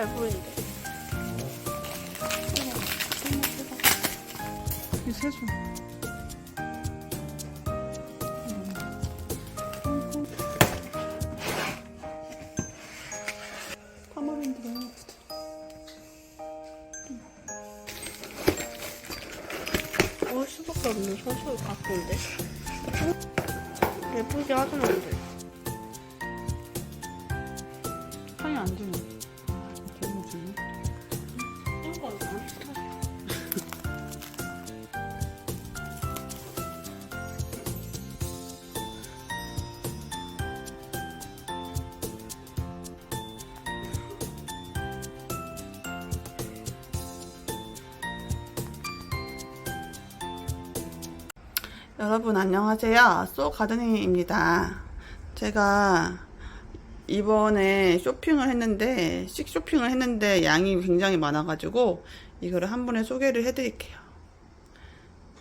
잘 보이는데. 이 세수. 타마린드가 너무 예쁘다. 올 수밖에 없는 소설 같은데. 예쁘게 안 돼. 향이 안 주네. 여러분 안녕하세요. 소 가드닝입니다. 제가 이번에 쇼핑을 했는데 식 쇼핑을 했는데 양이 굉장히 많아 가지고 이거를 한 번에 소개를 해 드릴게요.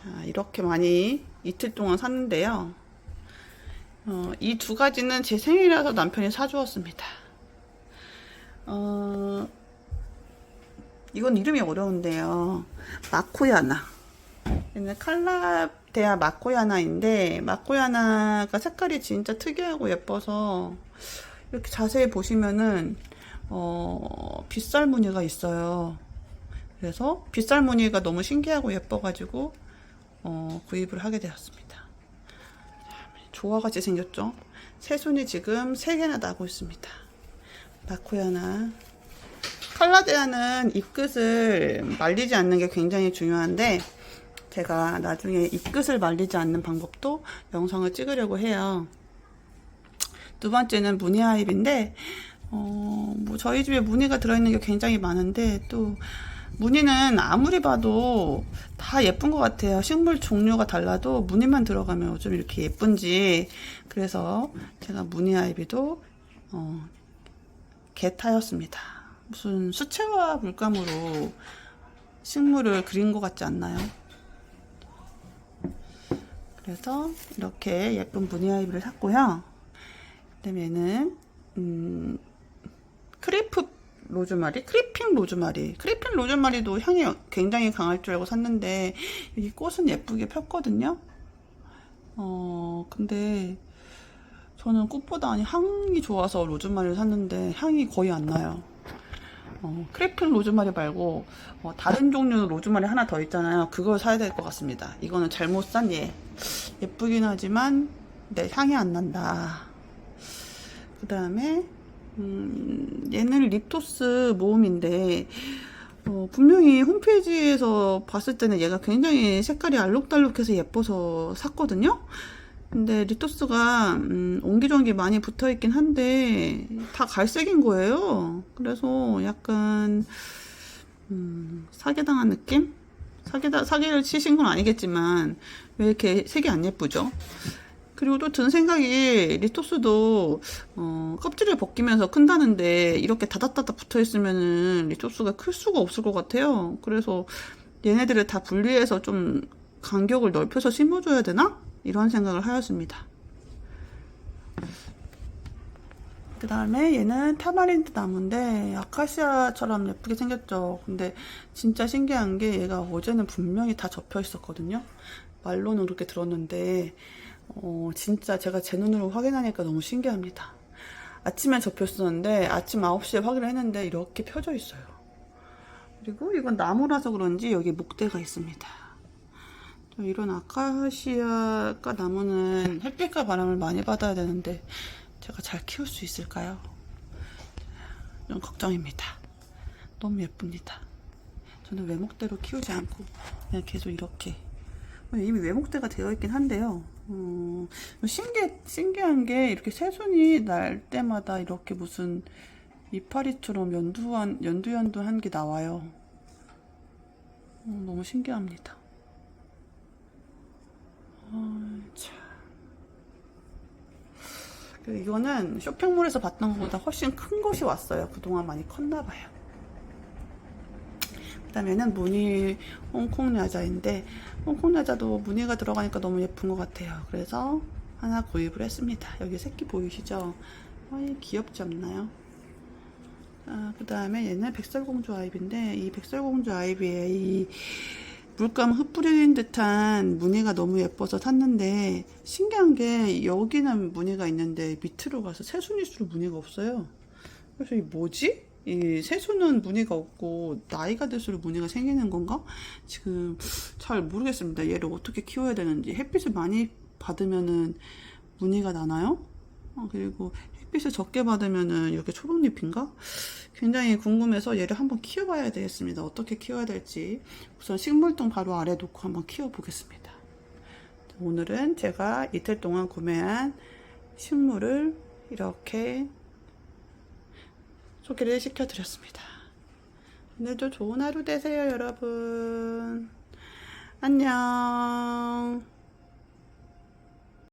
자, 이렇게 많이 이틀 동안 샀는데요. 어, 이 두 가지는 제 생일이라서 남편이 사주었습니다. 어, 이건 이름이 어려운데요. 마코야나. 얘는 칼라데아 마코야나인데 마코야나가 색깔이 진짜 특이하고 예뻐서 이렇게 자세히 보시면은 어 빗살 무늬가 있어요. 그래서 빗살 무늬가 너무 신기하고 예뻐가지고 어 구입을 하게 되었습니다. 조화같이 생겼죠? 새순이 지금 3개나 나고 있습니다. 마코야나 칼라데아는 잎끝을 말리지 않는 게 굉장히 중요한데 제가 나중에 잎끝을 말리지 않는 방법도 영상을 찍으려고 해요. 두 번째는 무늬아입인데 어, 뭐 저희 집에 무늬가 들어있는 게 굉장히 많은데 또 무늬는 아무리 봐도 다 예쁜 것 같아요. 식물 종류가 달라도 무늬만 들어가면 좀 이렇게 예쁜지 그래서 제가 무늬 아이비도 어, 개타였습니다. 무슨 수채화 물감으로 식물을 그린 것 같지 않나요? 그래서 이렇게 예쁜 무늬 아이비를 샀고요. 그다음에 얘는 음, 크리프 로즈마리, 크리핑 로즈마리. 크리핑 로즈마리도 향이 굉장히 강할 줄 알고 샀는데 이 꽃은 예쁘게 폈거든요. 어 근데 저는 꽃보다 향이 좋아서 로즈마리를 샀는데 향이 거의 안 나요. 어, 크리핑 로즈마리 말고 어, 다른 종류 로즈마리 하나 더 있잖아요. 그걸 사야 될 것 같습니다. 이거는 잘못 산 예. 예쁘긴 하지만 내 향이 안 난다. 그 다음에 음, 얘는 립토스 모음인데 어, 분명히 홈페이지에서 봤을 때는 얘가 굉장히 색깔이 알록달록해서 예뻐서 샀거든요. 근데 립토스가 음, 옹기종기 많이 붙어 있긴 한데 다 갈색인 거예요. 그래서 약간 음, 사기당한 느낌? 사기다 사기를 치신 건 아니겠지만 왜 이렇게 색이 안 예쁘죠? 그리고 또 든 생각이 리토스도 어, 껍질을 벗기면서 큰다는데 이렇게 다닥다닥 붙어 있으면은 리토스가 클 수가 없을 것 같아요. 그래서 얘네들을 다 분리해서 좀 간격을 넓혀서 심어줘야 되나? 이런 생각을 하였습니다. 그 다음에 얘는 타마린드 나무인데 아카시아처럼 예쁘게 생겼죠. 근데 진짜 신기한 게 얘가 어제는 분명히 다 접혀 있었거든요. 말로는 그렇게 들었는데 어, 진짜 제가 제 눈으로 확인하니까 너무 신기합니다. 아침에 접혔었는데 아침 9시에 확인을 했는데 이렇게 펴져 있어요. 그리고 이건 나무라서 그런지 여기 목대가 있습니다. 또 이런 아카시아가 나무는 햇빛과 바람을 많이 받아야 되는데 제가 잘 키울 수 있을까요? 좀 걱정입니다. 너무 예쁩니다. 저는 외목대로 키우지 않고 그냥 계속 이렇게 이미 외목대가 되어 있긴 한데요. 음, 신기, 신기한 게 이렇게 새순이 날 때마다 이렇게 무슨 이파리처럼 연두한, 연두연두한 게 나와요. 음, 너무 신기합니다. 아, 이거는 쇼핑몰에서 봤던 것보다 훨씬 큰 것이 왔어요. 그동안 많이 컸나 봐요. 그 다음에는 무늬 홍콩 야자인데 홍콩 야자도 무늬가 들어가니까 너무 예쁜 것 같아요. 그래서 하나 구입을 했습니다. 여기 새끼 보이시죠? 어이 귀엽지 않나요? 아, 그 다음에 얘는 백설공주 아이비인데 이 백설공주 아이비의 이 물감 흩뿌린 듯한 무늬가 너무 예뻐서 샀는데 신기한 게 여기는 무늬가 있는데 밑으로 가서 새순일수록 무늬가 없어요. 그래서 이 뭐지? 이 새순은 무늬가 없고 나이가 들수록 무늬가 생기는 건가? 지금 잘 모르겠습니다. 얘를 어떻게 키워야 되는지 햇빛을 많이 받으면은 무늬가 나나요? 어, 그리고 햇빛을 적게 받으면은 이렇게 초록잎인가? 굉장히 궁금해서 얘를 한번 키워봐야 되겠습니다. 어떻게 키워야 될지 우선 식물등 바로 아래 놓고 한번 키워보겠습니다. 오늘은 제가 이틀 동안 구매한 식물을 이렇게 소개를 시켜드렸습니다. 오늘도 좋은 하루 되세요, 여러분. 안녕.